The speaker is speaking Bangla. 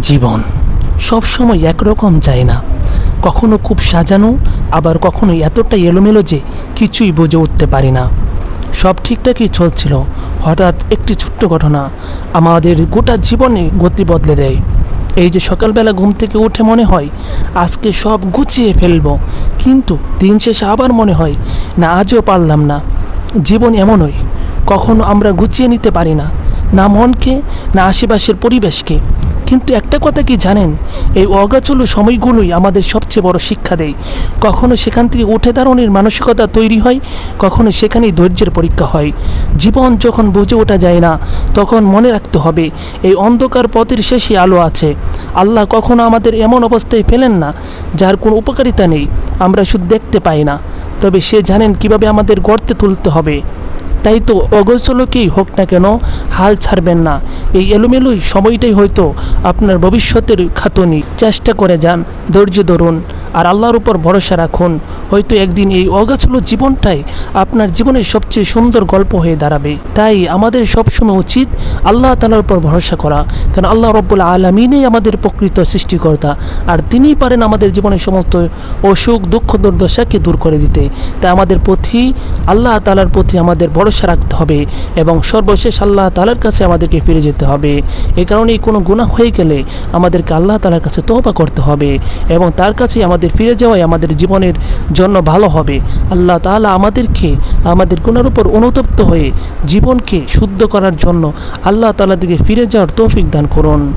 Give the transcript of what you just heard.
জীবন। সবসময় একরকম যায় না। কখনো খুব সাজানো, আবার কখনো এতটা এলোমেলো যে কিছুই বুঝে উঠতে পারি না। সব ঠিকঠাকই চলছিল। হঠাৎ একটি ছোট্ট ঘটনা আমাদের গোটা জীবনে গতি বদলে দেয়। এই যে সকালবেলা ঘুম থেকে উঠে মনে হয়, আজকে সব গুছিয়ে ফেলব। কিন্তু দিন শেষে আবার মনে হয়, না, আজও পারলাম না। জীবন এমনই। কখনো আমরা গুছিয়ে নিতে পারি না। না মনকে, না আশেপাশের পরিবেশকে। কিন্তু একটা কথা কি জানেন? এই অগাচলু সময়গুলোই আমাদের সবচেয়ে বড় শিক্ষা দেয়। কখনো সেখান থেকে উঠে দাঁড়ানোর মানসিকতা তৈরি হয়, কখনো সেখানেই ধৈর্যের পরীক্ষা হয়। জীবন যখন বুঝে ওঠা যায় না, তখন মনে রাখতে হবে, এই অন্ধকার পথের শেষে আলো আছে। আল্লাহ কখনো আমাদের এমন অবস্থায় ফেলেন না, যার কোনো উপকারিতা নেই, আমরা শুধু দেখতে পাই না। তবে সে জানেন কীভাবে আমাদের গর্তে তুলতে হবে। তাই তো অগোচলকেই হোক না কেন, হাল ছাড়বেন না। এই এলোমেলোই সময়টাই হয়তো আপনার ভবিষ্যতের খাতনি। চেষ্টা করে যান, ধৈর্য ধরুন, আর আল্লাহর উপর ভরসা রাখুন। হয়তো একদিন এই অগাছলো জীবনটাই আপনার জীবনের সবচেয়ে সুন্দর গল্প হয়ে দাঁড়াবে। তাই আমাদের সবসময় উচিত আল্লাহ তালার উপর ভরসা করা। কারণ আল্লাহ রব্বুল আলমিনেই আমাদের প্রকৃত সৃষ্টিকর্তা, আর তিনিই পারেন আমাদের জীবনের সমস্ত অসুখ, দুঃখ, দুর্দশাকে দূর করে দিতে। তাই আমাদের প্রতি আল্লাহ তালার প্রতি আমাদের ভরসা রাখতে হবে এবং সর্বশেষ আল্লাহ তালার কাছে আমাদেরকে ফিরে যেতে হবে। এ কারণেই কোনো গুণা হয়ে গেলে আমাদেরকে আল্লাহ তালার কাছে তওবা করতে হবে এবং তার কাছে আমাদের ফিরে যাওয়াই আমাদের জীবনের জন্য ভালো হবে। আল্লাহ তালা আমাদেরকে, আমাদের গুণার উপর অনুতপ্ত হয়ে জীবনকে শুদ্ধ করার জন্য আল্লাহ তাআলা দিকে ফিরে যাওয়ার তৌফিক দান করুন।